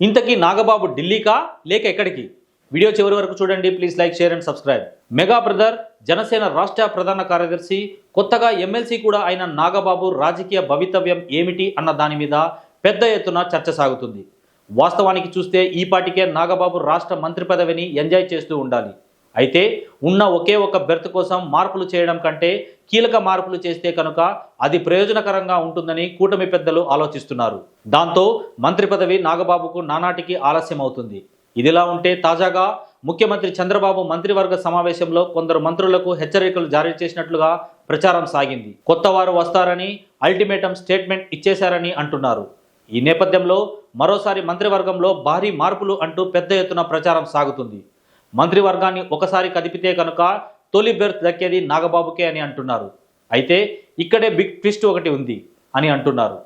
ఇంతకీ నాగబాబు ఢిల్లీకా? లేక ఎక్కడికి? వీడియో చివరి వరకు చూడండి please like share and subscribe mega brother Janasena రాష్ట్ర ప్రధాన కార్యదర్శి కొత్తగా ఎమ్మెల్సీ కూడా అయిన నాగబాబు రాజకీయ భవితవ్యం ఏమిటి అన్న దాని మీద పెద్ద ఎత్తున చర్చ సాగుతుంది. వాస్తవానికి చూస్తే ఈ పాటికే నాగబాబు రాష్ట్ర మంత్రి పదవిని ఎంజాయ్ చేస్తూ ఉండాలి. అయితే ఉన్న ఒకే ఒక బెర్త్ కోసం మార్పులు చేయడం కంటే కీలక మార్పులు చేస్తే కనుక అది ప్రయోజనకరంగా ఉంటుందని కూటమి పెద్దలు ఆలోచిస్తున్నారు. దాంతో మంత్రి పదవి నాగబాబుకు నానాటికి ఆలస్యం అవుతుంది ఇదిలా ఉంటే తాజాగా ముఖ్యమంత్రి చంద్రబాబు మంత్రివర్గ సమావేశంలో కొందరు మంత్రులకు హెచ్చరికలు జారీ చేసినట్లుగా ప్రచారం సాగింది. కొత్త వారు వస్తారని అల్టిమేటం స్టేట్మెంట్ ఇచ్చేశారని అంటున్నారు. ఈ నేపథ్యంలో మరోసారి మంత్రివర్గంలో భారీ మార్పులు అంటూ పెద్ద ఎత్తున ప్రచారం సాగుతుంది. మంత్రివర్గాన్ని ఒకసారి కదిపితే కనుక తొలి బెర్త్ దక్కేది నాగబాబుకే అని అంటున్నారు. అయితే ఇక్కడే బిగ్ ట్విస్ట్ ఒకటి ఉంది అని అంటున్నారు.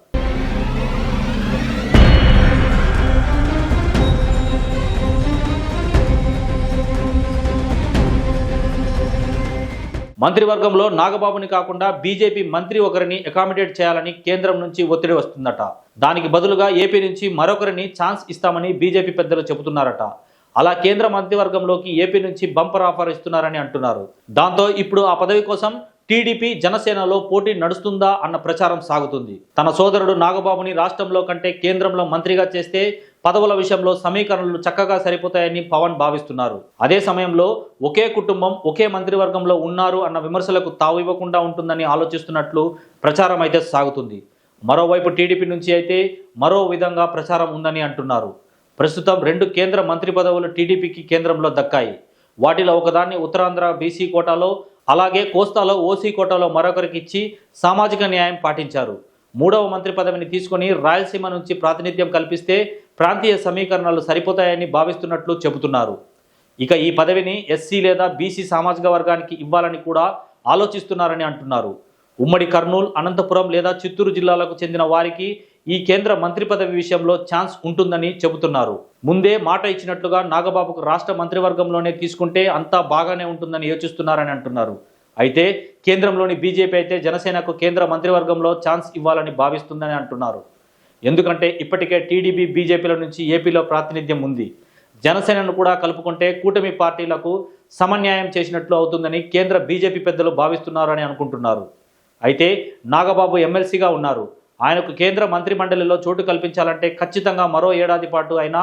మంత్రివర్గంలో నాగబాబుని కాకుండా బీజేపీ మంత్రి ఒకరిని అకామిడేట్ చేయాలని కేంద్రం నుంచి ఒత్తిడి వస్తుందట. దానికి బదులుగా ఏపీ నుంచి మరొకరిని ఛాన్స్ ఇస్తామని బీజేపీ పెద్దలు చెబుతున్నారట. అలా కేంద్ర మంత్రివర్గంలోకి ఏపీ నుంచి బంపర్ ఆఫర్ ఇస్తున్నారని అంటున్నారు. దాంతో ఇప్పుడు ఆ పదవి కోసం టీడీపీ జనసేనలో పోటీ నడుస్తుందా అన్న ప్రచారం సాగుతుంది. తన సోదరుడు నాగబాబుని రాష్ట్రంలో కంటే కేంద్రంలో మంత్రిగా చేస్తే పదవుల విషయంలో సమీకరణలు చక్కగా సరిపోతాయని పవన్ భావిస్తున్నారు. అదే సమయంలో ఒకే కుటుంబం ఒకే మంత్రివర్గంలో ఉన్నారు అన్న విమర్శలకు తావు ఇవ్వకుండా ఉంటుందని ఆలోచిస్తున్నట్లు ప్రచారం అయితే సాగుతుంది. మరోవైపు టీడీపీ నుంచి అయితే మరో విధంగా ప్రచారం ఉందని అంటున్నారు. ప్రస్తుతం రెండు కేంద్ర మంత్రి పదవులు టీడీపీకి కేంద్రంలో దక్కాయి. వాటిలో ఒకదాన్ని ఉత్తరాంధ్ర బీసీ కోటాలో అలాగే కోస్తాలో ఓసీ కోటాలో మరొకరికి ఇచ్చి సామాజిక న్యాయం పాటించారు. మూడవ మంత్రి పదవిని తీసుకొని రాయలసీమ నుంచి ప్రాతినిధ్యం కల్పిస్తే ప్రాంతీయ సమీకరణలు సరిపోతాయని భావిస్తున్నట్లు చెబుతున్నారు. ఇక ఈ పదవిని ఎస్సీ లేదా బీసీ సామాజిక వర్గానికి ఇవ్వాలని కూడా ఆలోచిస్తున్నారని అంటున్నారు. ఉమ్మడి కర్నూలు అనంతపురం లేదా చిత్తూరు జిల్లాలకు చెందిన వారికి ఈ కేంద్ర మంత్రి పదవి విషయంలో ఛాన్స్ ఉంటుందని చెబుతున్నారు. ముందే మాట ఇచ్చినట్లుగా నాగబాబుకు రాష్ట్ర మంత్రివర్గంలోనే తీసుకుంటే అంతా బాగానే ఉంటుందని యోచిస్తున్నారని అంటున్నారు. అయితే కేంద్రంలోని బీజేపీ అయితే జనసేనకు కేంద్ర మంత్రివర్గంలో ఛాన్స్ ఇవ్వాలని భావిస్తుందని అంటున్నారు. ఎందుకంటే ఇప్పటికే టీడీపీ బీజేపీల నుంచి ఏపీలో ప్రాతినిధ్యం ఉంది. జనసేనను కూడా కలుపుకుంటే కూటమి పార్టీలకు సమన్యాయం చేసినట్లు అవుతుందని కేంద్ర బీజేపీ పెద్దలు భావిస్తున్నారని అనుకుంటున్నారు. అయితే నాగబాబు ఎమ్మెల్సీగా ఉన్నారు. ఆయనకు కేంద్ర మంత్రి మండలిలో చోటు కల్పించాలంటే ఖచ్చితంగా మరో ఏడాది పాటు అయినా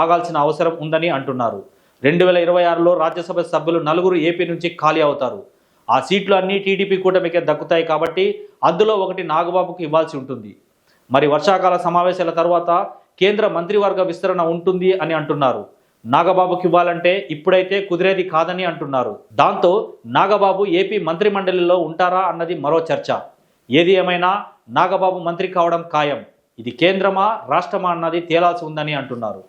ఆగాల్సిన అవసరం ఉందని అంటున్నారు. రెండు వేల ఇరవై ఆరులో రాజ్యసభ సభ్యులు నలుగురు ఏపీ నుంచి ఖాళీ అవుతారు. ఆ సీట్లు అన్నీ టీడీపీ కూటమికే దక్కుతాయి కాబట్టి అందులో ఒకటి నాగబాబుకు ఇవ్వాల్సి ఉంటుంది. మరి వర్షాకాల సమావేశాల తర్వాత కేంద్ర మంత్రివర్గ విస్తరణ ఉంటుంది అని అంటున్నారు. నాగబాబుకి ఇవ్వాలంటే ఇప్పుడైతే కుదిరేది కాదని అంటున్నారు. దాంతో నాగబాబు ఏపీ మంత్రి మండలిలో ఉంటారా అన్నది మరో చర్చ. ఏది ఏమైనా నాగబాబు మంత్రి కావడం ఖాయం. ఇది కేంద్రమా రాష్ట్రమా అన్నది తేలాల్సి ఉందని అంటున్నారు.